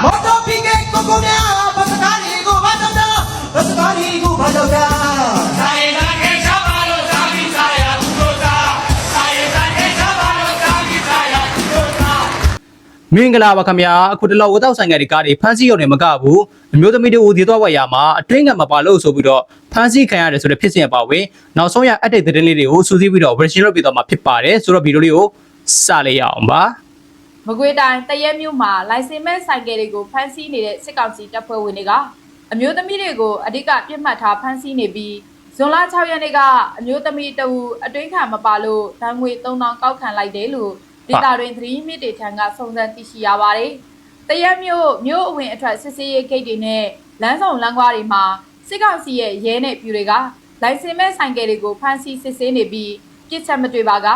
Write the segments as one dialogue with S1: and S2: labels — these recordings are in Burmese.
S1: မော်တော်ပြီးကကိုကိုများဘစကားလေးကိုဘာတော့တော့ဘစကားလေးကိုဘာတော့တော့
S2: ဆိုင်သာခေချပါလို့သာပြီးစားရဘူးလို့သာဆိုင်သာခေချပါလို့သာပြီးစားရဘူးလို့သာ
S3: မင်္ဂလာပါခင်ဗျာအခုတလောဝတ်တော့ဆိုင်ကတွေကားတွေဖမ်းဆီးရုံနဲ့မကဘူးအမျိုးသမီးတို့ဦးဒီတော့ဝက်ရမှာအတွင်းကမပါလို့ဆိုပြီးတော့ဖမ်းဆီးခံရတယ်ဆိုတဲ့ဖြစ်စဉ်အပါအဝင်နောက်ဆုံးရအပ်တဲ့သတင်းလေးတွေကိုစူးစီးပြီးတော့ version လုပ်ပြီးတော့မှာဖြစ်ပါတယ်ဆိုတော့ဗီဒီယိုလေးကိုစလိုက်ရအောင်ပါ
S4: မကွေးတိုင်းတရက်မြို့မှာလိုင်စင်မဲ့ဆိုင်ကယ်တွေကိုဖမ်းဆီးနေတဲ့စစ်ကောင်စီတပ်ဖွဲ့ဝင်တွေကအမျိုးသမီးတွေကိုအဓိကပြစ်မှတ်ထားဖမ်းဆီးနေပြီးဇွန်လ6ရက်နေ့ကအမျိုးသမီးတအူအတွင်းခံမပါလို့ဒဏ်ငွေ3000ကောက်ခံလိုက်တယ်လို့ဒေတာတွင်သတင်းမြစ်တွေထံကစုံစမ်းသိရှိရပါတယ်။တရက်မြို့မြို့အဝင်အထွက်စစ်ဆေးရေးဂိတ်တွေနဲ့လမ်းဆောင်လမ်းကွာတွေမှာစစ်ကောင်စီရဲ့ရဲနဲ့ပြူတွေကလိုင်စင်မဲ့ဆိုင်ကယ်တွေကိုဖမ်းဆီးစစ်ဆေးနေပြီးပြစ်ချက်မတွေ့ပါက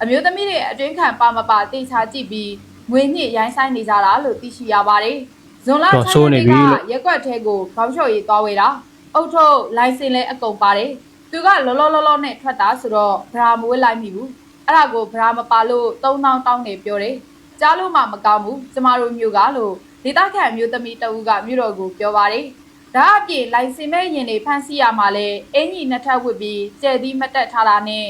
S4: အမျိုးသမီးတွေအတွင်းခံပါမပါတေချာကြည့်ပြီး ငွေညစ်ရိုင်းဆိုင်နေကြတာလို့သိရှိရပါတယ်။ဇွန်လ6ရက်နေ့ကရက်ကွက်ထဲကိုခေါင်းလျှော်ရေးသွားဝေတာအုတ်ထုတ်လိုင်စင်လဲအကုန်ပါတယ်။သူကလောလောလောလောနဲ့ထွက်တာဆိုတော့ဗရာမဝဲလိုက်မိဘူး။အဲ့ဒါကိုဗရာမပါလို့3000တောင်းနေပြောတယ်။ကြားလို့မှမကောင်းဘူးကျမတို့မျိုးကလို့ဒေတာခန့်မျိုးသမီးတအူးကမြို့တော်ကိုပြောပါတယ်။ဒါအပြင်လိုင်စင်မဲ့ရင်တွေဖမ်းဆီးရမှာလဲအင်ကြီးနှစ်ထပ်ဝစ်ပြီးကျဲသီးမတက်ထားတာနဲ့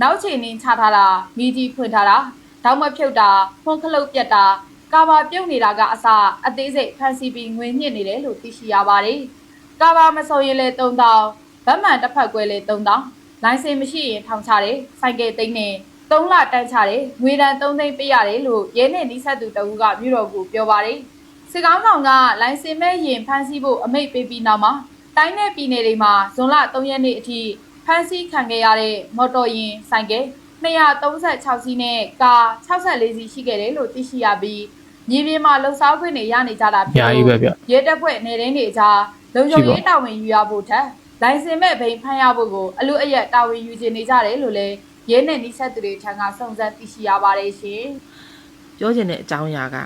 S4: နောက်ချိန်နှင်းချထားတာမိကြီးဖွင့်ထားတာ တောက်မဖြုတ်တာဖွန်ခလုတ်ပြက်တာကာဘာပြုတ်နေတာကအစအသေးစိတ်ဖမ်းဆီးပြီးငွေညစ်နေတယ်လို့သိရှိရပါတယ်။ကာဘာမစုံရင်လဲ3000ဗတ်မှန်တစ်ဖက်ကွဲလဲ3000လိုင်စင်မရှိရင်ထောင်ချတယ်ဆိုင်ကယ်သိန်းနဲ့3လတန်းချတယ်ငွေတန်3သိန်းပေးရတယ်လို့ရဲနဲ့နီးစပ်သူတဦးကမြို့တော်ကိုပြောပါတယ်။စစ်ကောင်းဆောင်ကလိုင်စင်မဲ့ရင်ဖမ်းဆီးဖို့အမိန့်ပေးပြီးနောက်မှာတိုင်းနယ်ပြည်နယ်တွေမှာဇွန်လ3ရက်နေ့အထိဖမ်းဆီးခံခဲ့ရတဲ့မော်တော်ယာဉ်ဆိုင်ကယ် 236စီးနဲ့ကား64စီးရှိခဲ့တယ်လို့သိရှိရပြီးမြေပြင်မှာလှုပ်ရှားခွင့်တွေရနေကြတာဖြစ်
S3: ညာကြီးပဲဗျ
S4: ရဲတပ်ဖွဲ့နေတိုင်းတွေကြားလုံခြုံရေးတာဝန်ယူရဖို့ထက်လိုင်စင်မဲ့ဘိန်းဖမ်းရဖို့ကိုအလို့အရက်တာဝန်ယူခြင်းနေကြတယ်လို့လည်းရဲနဲ့နှိဆက်သူတွေထံကစုံစမ်းသိရှိရပါတယ်ရှင်။
S5: ပြောချင်တဲ့အကြောင်းအရာက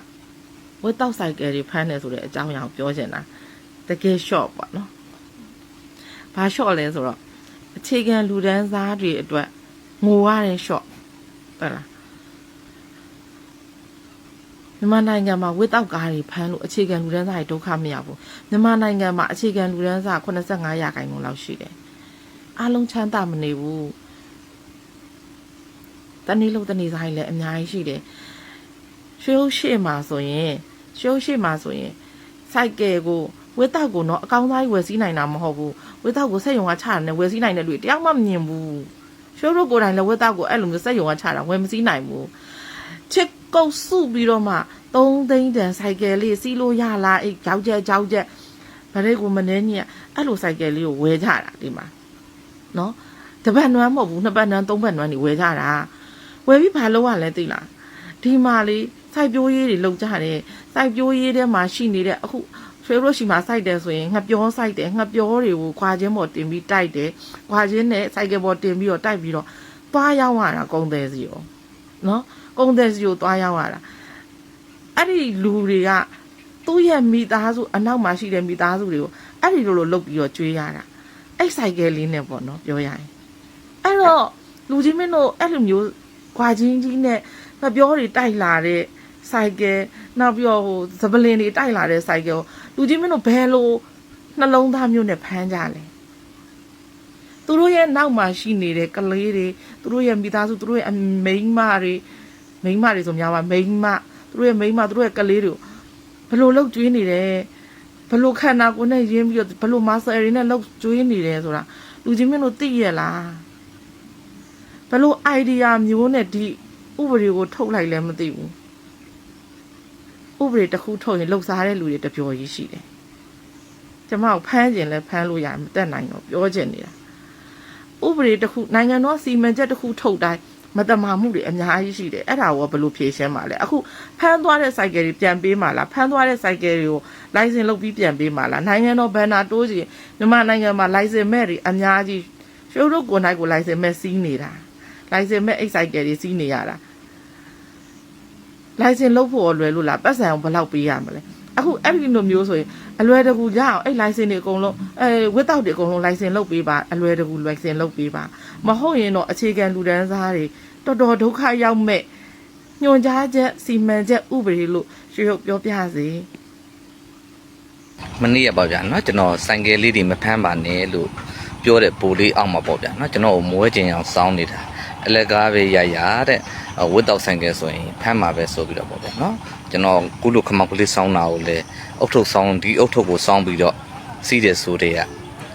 S5: ဝက်တောက်ဆိုင်ကယ်တွေဖမ်းတယ်ဆိုတဲ့အကြောင်းအရာကိုပြောချင်တာတကယ် short ပေါ့နော်။ဘာ short လဲဆိုတော့အခြေခံလူဒန်းစားတွေအတွက် ငိုရတဲ့ short ဟုတ်လားမြန်မာနိုင်ငံမှာဝက်တောက်ကားတွေဖမ်းလို့အခြေခံလူဒန်းစားတွေဒုက္ခမရဘူးမြန်မာနိုင်ငံမှာအခြေခံလူဒန်းစား85ရာခိုင်နှုန်းလောက်ရှိတယ်အားလုံးချမ်းသာမနေဘူးတနေ့လို့တနေ့စားတွေလည်းအများကြီးရှိတယ်ရွှေဟုတ်ရှိမှာဆိုရင်ရွှေဟုတ်ရှိမှာဆိုရင်စိုက်ကယ်ကိုဝက်တောက်ကိုတော့အကောင်းသားကြီးဝယ်စည်းနိုင်တာမဟုတ်ဘူးဝက်တောက်ကိုစက်ယုံကချတာနဲ့ဝယ်စည်းနိုင်တဲ့လူတွေတယောက်မှမမြင်ဘူး ရွှေတို့ကိုယ်တိုင်လည်းဝက်တောက်ကိုအဲ့လိုမျိုးစက်ယုံကချတာဝယ်မစည်းနိုင်ဘူးချစ်ကုတ်စုပြီးတော့မှ3သိန်းတန်စိုက်ကယ်လေးစီးလို့ရလားအဲ့ကြောက်ချက်ကြောက်ချက်ဗရဲကိုမနှဲညက်အဲ့လိုစိုက်ကယ်လေးကိုဝယ်ကြတာဒီမှာနော်တပတ်နွမ်းမဟုတ်ဘူးနှစ်ပတ်နွမ်းသုံးပတ်နွမ်းနေဝယ်ကြတာဝယ်ပြီးဘာလုပ်ရလဲသိလားဒီမှာလေစိုက်ပျိုးရေးတွေလုပ်ကြတယ်စိုက်ပျိုးရေးထဲမှာရှိနေတဲ့အခု ဆွေရိုရှိမှာစိုက်တယ်ဆိုရင်ငှက်ပြောစိုက်တယ်ငှက်ပြောတွေကိုခွာချင်းပေါ်တင်ပြီးတိုက်တယ်ခွာချင်းနဲ့စိုက်ကယ်ပေါ်တင်ပြီးတော့တိုက်ပြီးတော့သွားရောက်ရတာကုန်းတယ်စီရောနော်ကုန်းတယ်စီကိုသွားရောက်ရတာအဲ့ဒီလူတွေကသူ့ရဲ့မိသားစုအနောက်မှာရှိတဲ့မိသားစုတွေကိုအဲ့ဒီလိုလိုလုပ်ပြီးတော့ကျွေးရတာအဲ့စိုက်ကယ်လေးနဲ့ပေါ့နော်ပြောရရင်အဲ့တော့လူကြီးမင်းတို့အဲ့လိုမျိုးခွာချင်းကြီးနဲ့ငပြောတွေတိုက်လာတဲ့ဆိုင်ကယ်နောက်ပြီးတော့ဟိုဇပလင်တွေတိုက်လာတဲ့ဆိုင်ကယ်ကို လူကြီးမင်းတို့ဘယ်လိုနှလုံးသားမျိုးနဲ့ဖမ်းကြလဲသူတို့ရဲ့နောက်မှာရှိနေတဲ့ကလေးတွေသူတို့ရဲ့မိသားစုသူတို့ရဲ့အမိန်းမတွေမိန်းမတွေဆိုများပါမိန်းမသူတို့ရဲ့မိန်းမသူတို့ရဲ့ကလေးတွေကိုဘယ်လိုလုပ်ကျွေးနေတယ်ဘယ်လိုခန္ဓာကိုယ်နဲ့ရင်းပြီးတော့ဘယ်လိုမဆယ်ရီနဲ့လုပ်ကျွေးနေတယ်ဆိုတာလူကြီးမင်းတို့သိရလားဘယ်လို idea မျိုးနဲ့ဒီဥပဒေကိုထုတ်လိုက်လည်းမသိဘူး ဥပဒေတစ်ခုထုတ်ရင်လှုပ်ရှားတဲ့လူတွေတပျော်ကြီးရှိတယ်ကျမကိုဖမ်းကျင်လဲဖမ်းလို့ရမတက်နိုင်တော့ပြောကျင်နေတာဥပဒေတစ်ခုနိုင်ငံတော်စီမံချက်တစ်ခုထုတ်တိုင်းမတမာမှုတွေအများကြီးရှိတယ်အဲ့ဒါကိုဘယ်လိုဖြေရှင်းမှာလဲအခုဖမ်းသွားတဲ့စိုက်ကယ်တွေပြန်ပေးမှာလားဖမ်းသွားတဲ့စိုက်ကယ်တွေကိုလိုင်စင်လုပ်ပြီးပြန်ပေးမှာလားနိုင်ငံတော်ဘန်နာတိုးစီမြန်မာနိုင်ငံမှာလိုင်စင်မဲ့တွေအများကြီးကျိုးတို့ကိုယ်နိုင်ကိုလိုင်စင်မဲ့စီးနေတာလိုင်စင်မဲ့အိတ်စိုက်ကယ်တွေစီးနေရတာ လိုင်စင်လုပ်ဖို့လွယ်လို့လားပတ်စံအောင်ဘယ်လောက်ပေးရမလဲအခုအဲ့ဒီလိုမျိုးဆိုရင်အလွယ်တကူရအောင်အဲ့လိုင်စင်တွေအကုန်လုံးအဲဝစ်တောက်တွေအကုန်လုံးလိုင်စင်လုပ်ပေးပါအလွယ်တကူလိုင်စင်လုပ်ပေးပါမဟုတ်ရင်တော့အခြေခံလူဒန်းစားတွေတော်တော်ဒုက္ခရောက်မဲ့ညွန်ကြားချက်စီမံချက်ဥပဒေလို့ရွှေဟုတ်ပြောပြစေ
S6: မနေ့ရပါဗျာเนาะကျွန်တော်ဆိုင်ကယ်လေးတွေမဖမ်းပါနဲ့လို့ပြောတဲ့ပိုလေးအောက်မှာပေါ့ဗျာเนาะကျွန်တော်ကိုမွဲကျင်အောင်စောင်းနေတာ အလကားပဲရရတဲ့ဝတ်တော့ဆိုင်ကဲဆိုရင်ဖမ်းမှာပဲဆိုပြီးတော့ပေါ့ဗျာနော်ကျွန်တော်ကုလခမောက်ကလေးစောင်းတာကိုလည်းအုတ်ထုတ်စောင်းဒီအုတ်ထုတ်ကိုစောင်းပြီးတော့စီးတယ်ဆိုတဲ့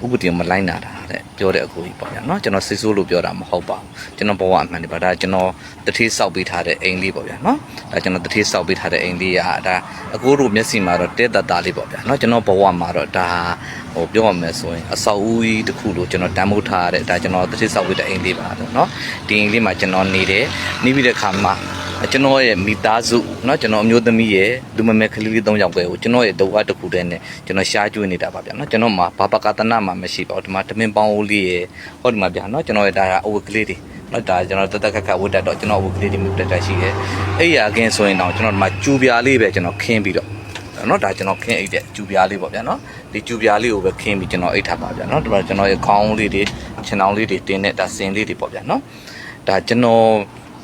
S6: ဥပဒေမလိုက်နာတာတဲ့ပြောတဲ့အကူကြီးပေါ့ဗျာနော်ကျွန်တော်စိတ်ဆိုးလို့ပြောတာမဟုတ်ပါဘူးကျွန်တော်ဘဝအမှန်တပါဒါကျွန်တော်တတိဆောက်ပေးထားတဲ့အိမ်လေးပေါ့ဗျာနော်ဒါကျွန်တော်တတိဆောက်ပေးထားတဲ့အိမ်လေးရာဒါအကူတို့မျက်စိမှာတော့တဲတတာလေးပေါ့ဗျာနော်ကျွန်တော်ဘဝမှာတော့ဒါဟိုပြောရမယ်ဆိုရင်အဆောက်အဦကြီးတစ်ခုလို့ကျွန်တော်တန်ဖိုးထားတဲ့ဒါကျွန်တော်တတိဆောက်ပေးတဲ့အိမ်လေးပါတော့နော်ဒီအိမ်လေးမှာကျွန်တော်နေတယ်နေပြီးတဲ့အခါမှာ ကျွန်တော်ရဲ့မိသားစုเนาะကျွန်တော်အမျိုးသမီးရဲ့လူမမဲကလေးလေး၃ယောက်ပဲကိုကျွန်တော်ရဲ့ဒုဝတစ်ခုတည်းနဲ့ကျွန်တော်ရှားကျွေးနေတာပါဗျာเนาะကျွန်တော်မှာဘာပကတနာမှာမရှိပါဘူးဒီမှာတမင်ပေါင်းဦးလေးရဲ့ဟောဒီမှာဗျာเนาะကျွန်တော်ရဲ့ဒါအဝတ်ကလေးတွေနော်ဒါကျွန်တော်တသက်ခက်ခက်ဝတ်တတ်တော့ကျွန်တော်ဝတ်ကလေးတွေမျိုးတက်တက်ရှိတယ်အဲ့ရခင်းဆိုရင်တော့ကျွန်တော်ဒီမှာကျူပြားလေးပဲကျွန်တော်ခင်းပြီးတော့နော်ဒါကျွန်တော်ခင်းအိတ်တဲ့ကျူပြားလေးပေါ့ဗျာနော်ဒီကျူပြားလေးကိုပဲခင်းပြီးကျွန်တော်အိတ်ထားပါဗျာနော်ဒီမှာကျွန်တော်ရဲ့ခေါင်းလေးတွေခြေနှောင်းလေးတွေတင်းတဲ့ဒါစင်လေးတွေပေါ့ဗျာနော်ဒါကျွန်တော်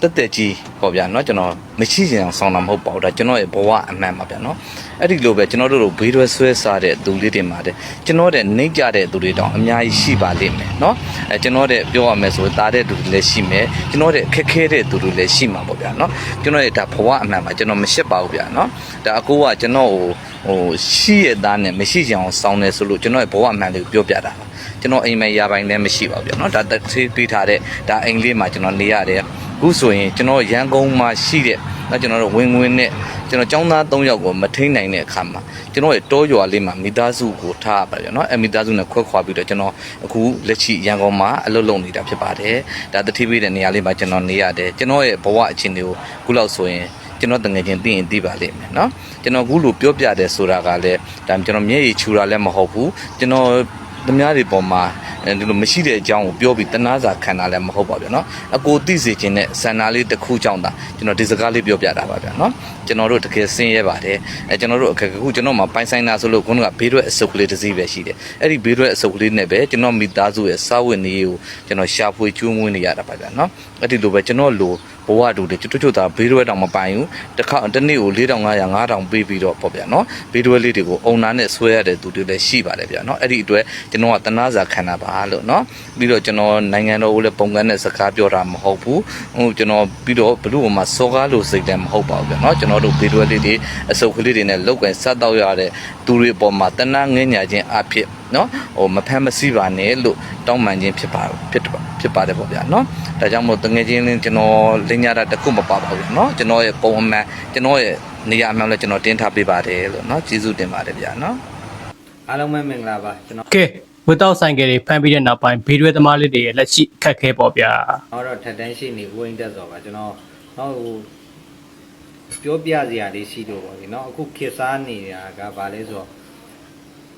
S6: တက်တက်ကြီးပေါ့ဗျာနော်ကျွန်တော်မရှိချင်အောင်ဆောင်းတာမဟုတ်ပါဘူးဒါကျွန်တော်ရဲ့ဘဝအမှန်ပါဗျာနော်အဲ့ဒီလိုပဲကျွန်တော်တို့လိုဘေးရွယ်ဆွဲစားတဲ့သူလေးတွေမှာတဲ့ကျွန်တော်တဲ့နှိမ့်ကြတဲ့သူတွေတောင်အများကြီးရှိပါလိမ့်မယ်နော်အဲကျွန်တော်တဲ့ပြောရမယ်ဆိုတာတဲ့သူတွေလည်းရှိမယ်ကျွန်တော်တဲ့ခက်ခဲတဲ့သူတွေလည်းရှိမှာပေါ့ဗျာနော်ကျွန်တော်ရဲ့ဒါဘဝအမှန်ပါကျွန်တော်မရှက်ပါဘူးဗျာနော်ဒါအကိုကကျွန်တော်ကိုဟိုရှိရသားနဲ့မရှိချင်အောင်ဆောင်းနေဆိုလို့ကျွန်တော်ရဲ့ဘဝအမှန်လေးကိုပြောပြတာပါကျွန်တော်အိမ်မက်ရပိုင်းလည်းမရှိပါဘူးဗျာနော်ဒါတစ်သေးပေးထားတဲ့ဒါအိမ်လေးမှာကျွန်တော်နေရတယ်အ ခုဆိုရင်ကျွန်တော်ရန်ကုန်မှာရှိတဲ့နော်ကျွန်တော်တို့ဝင်ဝင်နဲ့ကျွန်တော်ចောင်းသား၃ယောက်ကိုမထိန်နိုင်တဲ့အခါမှာကျွန်တော်ရဲ့တောရွာလေးမှာမိသားစုကိုထားပါဗျာနော်အဲမိသားစုနဲ့ခွဲခွာပြီးတော့ကျွန်တော်အခုလက်ရှိရန်ကုန်မှာအလုပ်လုပ်နေတာဖြစ်ပါတယ်ဒါတတိပေးတဲ့နေရာလေးမှာကျွန်တော်နေရတယ်ကျွန်တော်ရဲ့ဘဝအခြေအနေကိုခုလောက်ဆိုရင်ကျွန်တော်တငယ်ချင်းသိရင်သိပါလိမ့်မယ်เนาะကျွန်တော်အခုလိုပြောပြတယ်ဆိုတာကလည်းဒါကျွန်တော်မျက်ရည်ချူတာလည်းမဟုတ်ဘူးကျွန်တော် သူများတွေပေါ်မှာအဲဒီလိုမရှိတဲ့အကြောင်းကိုပြောပြီးတနာစာခံတာလည်းမဟုတ်ပါဘူးเนาะအကိုသိစေခြင်းနဲ့ဆန္ဒလေးတစ်ခုကြောင့်ဒါကျွန်တော်ဒီစကားလေးပြောပြတာပါဗျာเนาะ ကျွန်တော်တို့တကယ်ဆင်းရဲပါတယ်အဲကျွန်တော်တို့အခုကျွန်တော်မှပိုင်ဆိုင်တာဆိုလို့ခုနကဘေးရွက်အစုပ်ကလေးတစ်စီးပဲရှိတယ်အဲ့ဒီဘေးရွက်အစုပ်ကလေးနဲ့ပဲကျွန်တော်မိသားစုရဲ့စားဝတ်နေရေးကိုကျွန်တော်ရှာဖွေကျွေးမွေးနေရတာပါဗျာနော်အဲ့ဒီလိုပဲကျွန်တော်လိုဘဝတူတယ်ကျွတ်ကျွတ်သားဘေးရွက်တောင်မပိုင်ဘူးတစ်ခါတစ်နေ့ကို4500 5000ပေးပြီးတော့ပေါ့ဗျာနော်ဘေးရွက်လေးတွေကိုအုံနာနဲ့ဆွဲရတဲ့သူတွေလည်းရှိပါတယ်ဗျာနော်အဲ့ဒီအတွက်ကျွန်တော်ကတနာစာခံတာပါလို့နော်ပြီးတော့ကျွန်တော်နိုင်ငံတော်ကိုလည်းပုံကန်တဲ့စကားပြောတာမဟုတ်ဘူးဟိုကျွန်တော်ပြီးတော့ဘလို့မှစောကားလို့စိတ်တယ်မဟုတ်ပါဘူးဗျာနော်ကျွန်တော်တို့ဘေးတွဲလေးတွေအစုပ်ကလေးတွေနဲ့လောက်ကင်စတော့ရတဲ့သူတွေအပေါ်မှာတဏှာငဲ့ညာခြင်းအဖြစ်နော်ဟိုမဖမ်းမစီးပါနဲ့လို့တောင်းပန်ခြင်းဖြစ်ပါဖြစ်ပါဖြစ်ပါတယ်ပေါ့ဗျာနော်ဒါကြောင့်မို့တငယ်ချင်းကျွန်တော်လင်းရတာတခုမပါပါဘူးနော်ကျွန်တော်ရဲ့ပုံအမှန်ကျွန်တော်ရဲ့နေရာအမှန်လည်းကျွန်တော်တင်ထားပေးပါတယ်လို့နော်ကျေးဇူးတင်ပါတယ်ဗျာနော်
S7: အားလုံးပဲမင်္ဂလာပါကျွန်တော်
S3: ကဲဝက်တော့ဆိုင်ကယ်တွေဖမ်းပြီးတဲ့နောက်ပိုင်းဘေးရွယ်သမားလေးတွေရဲ့လက်ရှိအခက်ခဲပေါ့ဗျာဟော
S7: တော့ထက်တန်းရှိနေဝင်းတက်စော်ပါကျွန်တော်ဟောဟို ပြောပြစရာလေးရှိတော့ပါပြီเนาะအခုခေတ်စားနေတာကဘာလဲဆိုတော့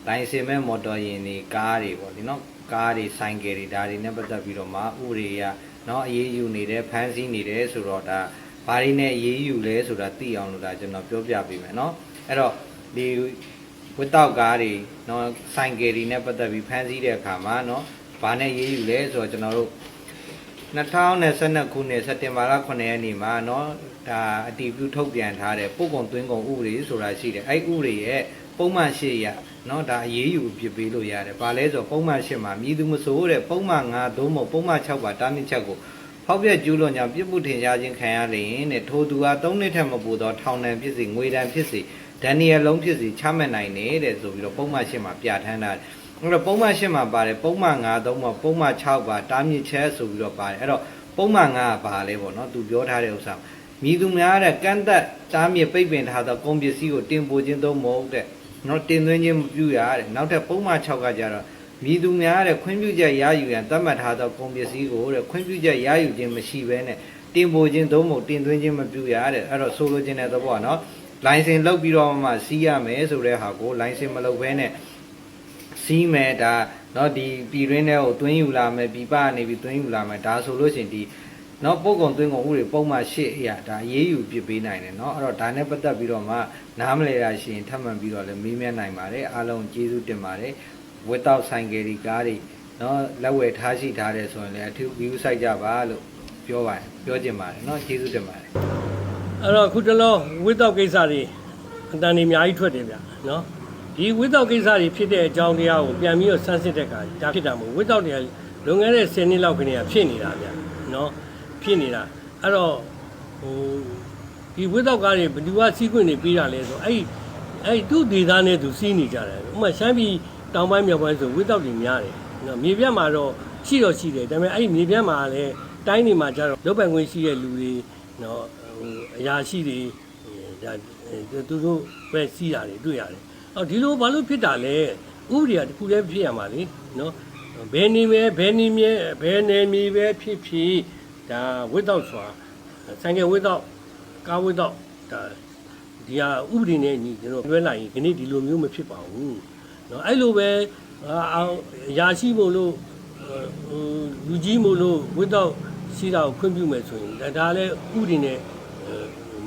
S7: လိုင်စင်မဲ့မော်တော်ယာဉ်တွေကားတွေပေါ့ဒီเนาะကားတွေဆိုင်ကယ်တွေဒါတွေနဲ့ပတ်သက်ပြီးတော့မှဥရိယเนาะအေးအေးယူနေတယ်ဖမ်းဆီးနေတယ်ဆိုတော့ဒါဘာတွေနဲ့အေးအေးယူလဲဆိုတာသိအောင်လို့ဒါကျွန်တော်ပြောပြပေးမယ်เนาะအဲ့တော့ဒီဝတ်တောက်ကားတွေเนาะဆိုင်ကယ်တွေနဲ့ပတ်သက်ပြီးဖမ်းဆီးတဲ့အခါမှာเนาะဘာနဲ့အေးအေးယူလဲဆိုတော့ကျွန်တော်တို့ 2022ခုနှစ်စက်တင်ဘာလ9ရက်နေ့မှာเนาะဒါအတည်ပြုထုတ်ပြန်ထားတဲ့ပို့ကုန်သွင်းကုန်ဥပဒေဆိုတာရှိတယ်အဲ့ဥပဒေရဲ့ပုံမှန်ရှေ့ရเนาะဒါအရေးယူပြပေးလို့ရတယ်။ဘာလဲဆိုတော့ပုံမှန်ရှေ့မှာမြည်သူမဆိုးတဲ့ပုံမှန်9သို့မဟုတ်ပုံမှန်6ပါတားမြစ်ချက်ကိုဖောက်ပြက်ကျူးလွန်ကြောင့်ပြစ်မှုထင်ရှားခြင်းခံရလျင်တဲ့ထိုသူဟာ3နှစ်ထက်မပိုသောထောင်ဒဏ်ဖြစ်စေငွေဒဏ်ဖြစ်စေဒဏ်နီယလုံးဖြစ်စေချမှတ်နိုင်တယ်တဲ့ဆိုပြီးတော့ပုံမှန်ရှေ့မှာပြဋ္ဌာန်းထားတယ်။ အဲ့တော့ပုံမှန်ရှေ့မှာပါတယ်ပုံမှန်9သို့မဟုတ်ပုံမှန်6ပါတားမြစ်ချက်ဆိုပြီးတော့ပါတယ်အဲ့တော့ပုံမှန်ကဘာလဲပေါ့နော်သူပြောထားတဲ့ဥစ္စာမြည်သူများတဲ့ကန့်သက်တားမြစ်ပိတ်ပင်ထားသောကုန်ပစ္စည်းကိုတင်ပို့ခြင်းသို့မဟုတ်တဲ့နော်တင်သွင်းခြင်းမပြုရတဲ့နောက်ထပ်ပုံမှန်6ကကြတော့မြည်သူများတဲ့ခွင့်ပြုချက်ရယူရန်သတ်မှတ်ထားသောကုန်ပစ္စည်းကိုတဲ့ခွင့်ပြုချက်ရယူခြင်းမရှိဘဲနဲ့တင်ပို့ခြင်းသို့မဟုတ်တင်သွင်းခြင်းမပြုရတဲ့အဲ့တော့ဆိုလိုခြင်းတဲ့သဘောကနော်လိုင်စင်လောက်ပြီးတော့မှစီးရမယ်ဆိုတဲ့ဟာကိုလိုင်စင်မလုပ်ဘဲနဲ့ စီးမယ်ဒါเนาะဒီပြည်ရင်းထဲကိုသွင်းယူလာမယ်ပြည်ပကနေပြီးသွင်းယူလာမယ်ဒါဆိုလို့ရှိရင်ဒီเนาะပုံကုံသွင်းကုန်ဥတွေပုံမှန်ရှေ့အရာဒါရေးယူပြပေးနိုင်တယ်เนาะအဲ့တော့ဒါနဲ့ပတ်သက်ပြီးတော့မှနားမလဲတာရှိရင်ထပ်မံပြီးတော့လည်းမေးမြန်းနိုင်ပါတယ်အားလုံးကျေးဇူးတင်ပါတယ်ဝက်တော့ဆိုင်ကယ်ဒီကားတွေเนาะလက်ဝယ်ထားရှိထားတယ်ဆိုရင်လည်းအထူး view site ကြပါလို့ပြောပါတယ်ပြောချင်ပါတယ်เนาะကျေးဇူးတင်ပါတယ်
S8: အဲ့တော့အခုတလောဝိတောက်ကိစ္စတွေအတန်နေအများကြီးထွက်တယ်ဗျနော် ဒီဝိတောက်ကိစ္စတွေဖြစ်တဲ့အကြောင်းတရားကိုပြန်ပြီးတော့ဆန်းစစ်တဲ့အခါဒါဖြစ်တာမဟုတ်ဝိတောက်တွေကလွန်ခဲ့တဲ့10နှစ်လောက်ကနေဖြစ်နေတာဗျနော်ဖြစ်နေတာအဲ့တော့ဟိုဒီဝိတောက်ကားတွေဘယ်သူကစီးခွင့်နေပေးတာလဲဆိုအဲ့ဒီအဲ့ဒီသူ့ဒေသနဲ့သူစီးနေကြတယ်ဥပမာရှမ်းပြည်တောင်ပိုင်းမြောက်ပိုင်းဆိုဝိတောက်တွေများတယ်နော်မြေပြတ်မှာတော့ရှိတော့ရှိတယ်ဒါပေမဲ့အဲ့ဒီမြေပြတ်မှာလည်းတိုင်းနေမှာကျတော့လောပန်ခွင့်ရှိတဲ့လူတွေနော်ဟိုအရာရှိတွေဒါသူတို့ပဲစီးတာတွေတွေ့ရတယ် အော်ဒီလိုဘာလို့ဖြစ်တာလဲဥပဒေကတခုတည်းဖြစ်ရမှာလေနော်ဘယ်နေပဲဘယ်နေမြဲဘယ်နေမီပဲဖြစ်ဖြစ်ဒါဝိတ်တော့စွာဆိုင်ကဝိတ်တော့ကားဝိတ်တော့ဒါဒီဟာဥပဒေနဲ့ညီကျွန်တော်လွှဲလိုက်ရင်ဒီနေ့ဒီလိုမျိုးမဖြစ်ပါဘူးနော်အဲ့လိုပဲအောင်ရာရှိမို့လို့ဟိုလူကြီးမို့လို့ဝိတ်တော့စီးတာကိုခွင့်ပြုမယ်ဆိုရင်ဒါဒါလည်းဥပဒေနဲ့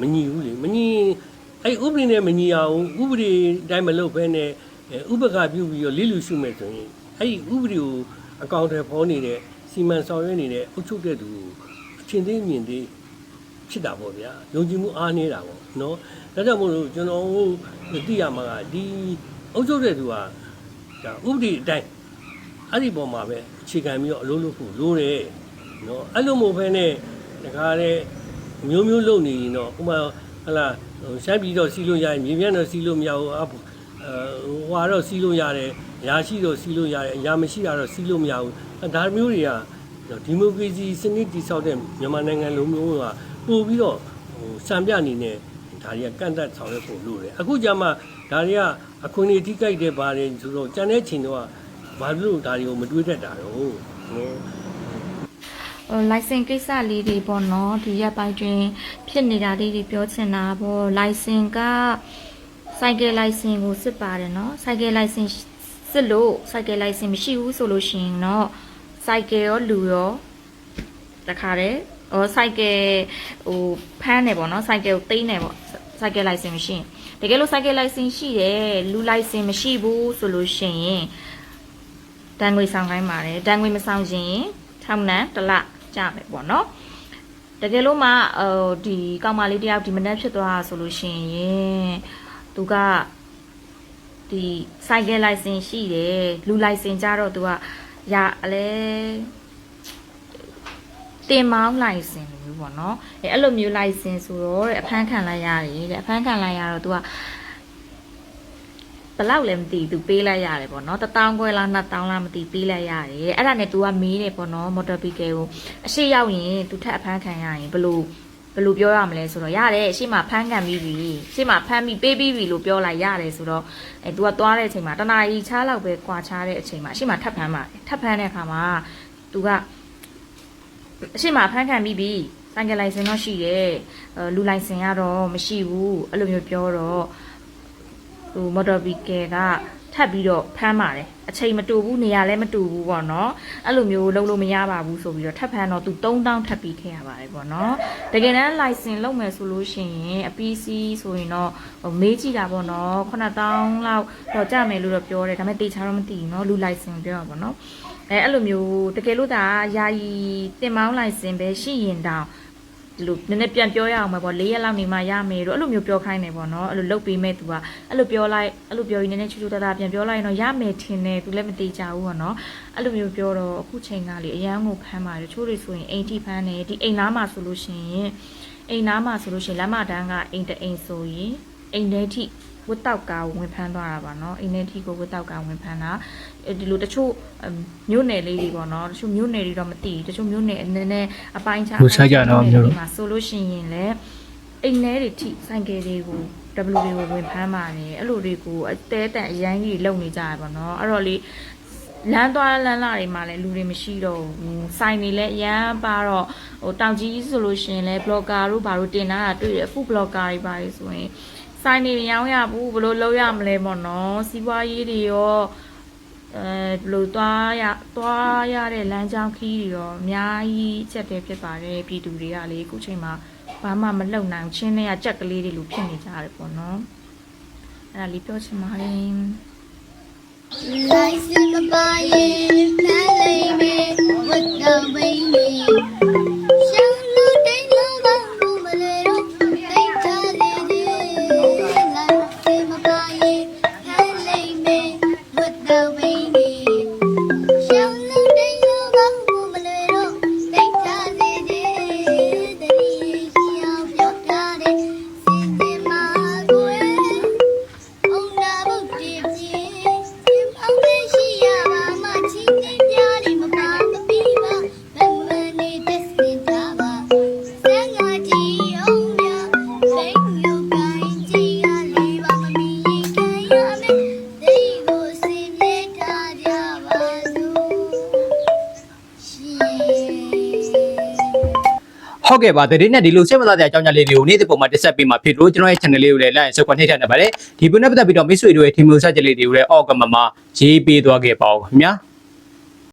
S8: မညီဘူးလေမညီ အဲ့ဥပဒေနဲ့မညီအောင်ဥပဒေတိုင်းမလုပ်ဘဲနဲ့ဥပကပြုပြီးတော့လိလူရှုမယ်ဆိုရင်အဲ့ဥပဒေကိုအကောင့်တွေပေါ်နေတဲ့စီမံဆောင်ရွက်နေတဲ့အုပ်ချုပ်တဲ့သူအချင်းသေးမြင်သေးဖြစ်တာပေါ့ဗျာယုံကြည်မှုအားနေတာပေါ့နော်ဒါကြောင့်မို့လို့ကျွန်တော်တို့သိရမှာကဒီအုပ်ချုပ်တဲ့သူကဒါဥပဒေအတိုင်းအဲ့ဒီပေါ်မှာပဲအခြေခံပြီးတော့အလုပ်လုပ်ဖို့လိုတယ်နော်အဲ့လိုမို့ဘဲနဲ့တခါတဲ့မျိုးမျိုးလုပ်နေရင်တော့ဥပမာ ဟလာဟိုရှမ်းပြည်တော့စီးလို့ရတယ်မြေပြန့်တော့စီးလို့မရဘူးအဟိုဟွာတော့စီးလို့ရတယ်ရာရှိတော့စီးလို့ရတယ်အရာမရှိတာတော့စီးလို့မရဘူးဒါမျိုးတွေကဒီမိုကရေစီစနစ်တည်ဆောက်တဲ့မြန်မာနိုင်ငံလိုမျိုးကပို့ပြီးတော့ဟိုစံပြအနေနဲ့ဒါတွေကကန့်သက်ဆောင်ရွက်ဖို့လိုတယ်အခုကြမှာဒါတွေကအခွင့်အရေးထိကြိုက်တဲ့ပါတယ်ဆိုတော့ကြံတဲ့ချိန်တော့ဘာလို့ဒါတွေကိုမတွေးတတ်တာတော့နော်
S9: ဟို license ကိစ္စလေးတွေပေါ့နော်ဒီရက်ပိုင်းတွင် ဖြစ်နေတာလေးတွေပြောချင်တာပေါ့ license က cycle license ကိုစစ်ပါတယ်နော် cycle license စစ်လို့ cycle license မရှိဘူးဆိုလို့ရှိရင်တော့ cycle ရောလူရောတခါတည်းဟို cycle ဟိုဖမ်းနေပေါ့နော် cycle ကိုသိမ်းနေပေါ့ cycle license မရှိရင်တကယ်လို့ cycle license ရှိတယ်လူ license မရှိဘူးဆိုလို့ရှိရင်တန်ငွေဆောင်ခိုင်းပါတယ်တန်ငွေမဆောင်ရင်ထောင်နံတစ်လ ကြမယ်ပေါ့နော်တကယ်လို့မှဟိုဒီကောင်မလေးတယောက်ဒီမနေ့ဖြစ်သွားတာဆိုလို့ရှိရင်သူကဒီ cycle license ရှိတယ်လူ license ကြတော့သူကရအလဲတင်မောင်း license လို့ပေါ့နော်အဲအဲ့လိုမျိုး license ဆိုတော့တဲ့အဖမ်းခံလိုက်ရတယ်တဲ့အဖမ်းခံလိုက်ရတော့သူက ဘယ်လောက်လဲမသိဘူး तू ပေးလိုက်ရတယ်ပေါ့နော်1000ခွဲလား2000လားမသိပေးလိုက်ရတယ်အဲ့ဒါနဲ့ तू ကမေးတယ်ပေါ့နော်မော်တော်ဘီကယ်ကိုအရှိရောက်ရင် तू ထပ်အဖမ်းခံရရင်ဘယ်လိုဘယ်လိုပြောရမလဲဆိုတော့ရတယ်အရှိမဖမ်းခံပြီးပြီအရှိမဖမ်းပြီးပေးပြီးပြီလို့ပြောလိုက်ရတယ်ဆိုတော့အဲ तू ကသွားတဲ့အချိန်မှာတနာရီချားလောက်ပဲကွာချားတဲ့အချိန်မှာအရှိမထပ်ဖမ်းပါတယ်ထပ်ဖမ်းတဲ့အခါမှာ तू ကအရှိမဖမ်းခံပြီးပြီဆိုင်ကယ်လိုင်စင်တော့ရှိတယ်အဲလူလိုင်စင်ကတော့မရှိဘူးအဲ့လိုမျိုးပြောတော့ ဟိုမော်တော်ဘီကယ်ကထပ်ပြီးတော့ဖမ်းပါတယ်အချိန်မတူဘူးနေရာလည်းမတူဘူးပေါ့နော်အဲ့လိုမျိုးလုံးလို့မရပါဘူးဆိုပြီးတော့ထပ်ဖမ်းတော့သူ3000ထပ်ပြီးခဲ့ရပါတယ်ပေါ့နော်တကယ်တမ်း license လုပ်မယ်ဆိုလို့ရှိရင်အ PC ဆိုရင်တော့ဟိုမေးကြည့်တာပေါ့နော်9000လောက်တော့ကြမယ်လို့တော့ပြောတယ်ဒါပေမဲ့တေချာတော့မသိဘူးနော်လူ license ပြောတာပေါ့နော်အဲအဲ့လိုမျိုးတကယ်လို့ဒါယာယီတင်မောင်း license ပဲရှိရင်တောင် ဒီလိုနည်းနည်းပြန်ပြောရအောင်ပဲပေါ့၄ရက်လောက်နေမှရမယ်တို့အဲ့လိုမျိုးပြောခိုင်းနေပေါ့နော်အဲ့လိုလုပ်ပေးမဲ့သူကအဲ့လိုပြောလိုက်အဲ့လိုပြောရင်နည်းနည်းချူချူတတာပြန်ပြောလိုက်ရင်တော့ရမယ်ထင်တယ်သူလည်းမသေးကြဘူးပေါ့နော်အဲ့လိုမျိုးပြောတော့အခုချိန်ကလေအရန်ကိုဖမ်းပါတယ်ချိုးတွေဆိုရင်အိမ်ထိဖမ်းတယ်ဒီအိမ်သားမှာဆိုလို့ရှိရင်အိမ်သားမှာဆိုလို့ရှိရင်လမ်းမတန်းကအိမ်တအိမ်ဆိုရင်အိမ်ထဲထိ ဝတ်တောက်ကဝင်ဖမ်းသွားတာပါနော်အင်းနဲ့ထီကိုဝတ်တောက်ကဝင်ဖမ်းတာဒီလိုတချို့မြို့နယ်လေးတွေပေါ့နော်တချို့မြို့နယ်တွေတော့မသိဘူးတချို့မြို့နယ်အနေနဲ့အပိုင်းခြား
S3: လူဆိုင်ကြတော့မြို့တွေ
S9: မှာဆိုလို့ရှိရင်လည်းအိမ်ထဲတွေထိဆိုင်ကယ်တွေကို W တွေကိုဝင်ဖမ်းပါတယ်အဲ့လိုတွေကိုအတဲတန်အရန်ကြီးလုံနေကြရပါတော့အဲ့တော့လေလမ်းသွားလမ်းလာတွေမှာလည်းလူတွေမရှိတော့ဘူးဆိုင်တွေလည်းအရန်ပါတော့ဟိုတောင်ကြီးဆိုလို့ရှိရင်လည်း blogger တို့ဘာလို့တင်လာတာတွေ့တယ် food blogger တွေပါတယ်ဆိုရင် ဆိုင်တွေရောင်းရဘူးဘယ်လိုလုပ်ရမလဲပေါ့နော်စီးပွားရေးတွေရောအဲဘယ်လိုသွားရသွားရတဲ့လမ်းကြောင်းခီးတွေရောအများကြီးချက်တယ်ဖြစ်ပါတယ်ပြည်သူတွေကလေအခုချိန်မှာဘာမှမလုပ်နိုင်ဘူးချင်းတွေကကြက်ကလေးတွေလိုဖြစ်နေကြတယ်ပေါ့နော်အဲ့ဒါလေးပြောချင်ပါတယ်
S10: Lies in the fire, telling me
S11: ဟုတ်ကဲ့ပါတတိနဲ့ဒီလိုစိတ်ဝင်စားတဲ့အကြောင်းအရာလေးတွေကိုနေ့တစ်ပုံမှာတက်ဆက်ပေးမှာဖြစ်လို့ကျွန်တော်ရဲ့ channel လေးကိုလည်း like ဆက်ကွန်နှိပ်ထည့်နေပါတယ်ဒီပုံနဲ့ပတ်သက်ပြီးတော့မိတ်ဆွေတို့ရဲ့ team လို့ဆက်ချက်လေးတွေကိုလည်းအောက်ကမှာမှာရေးပေးသွားခဲ့ပါဦးခင်ဗျာ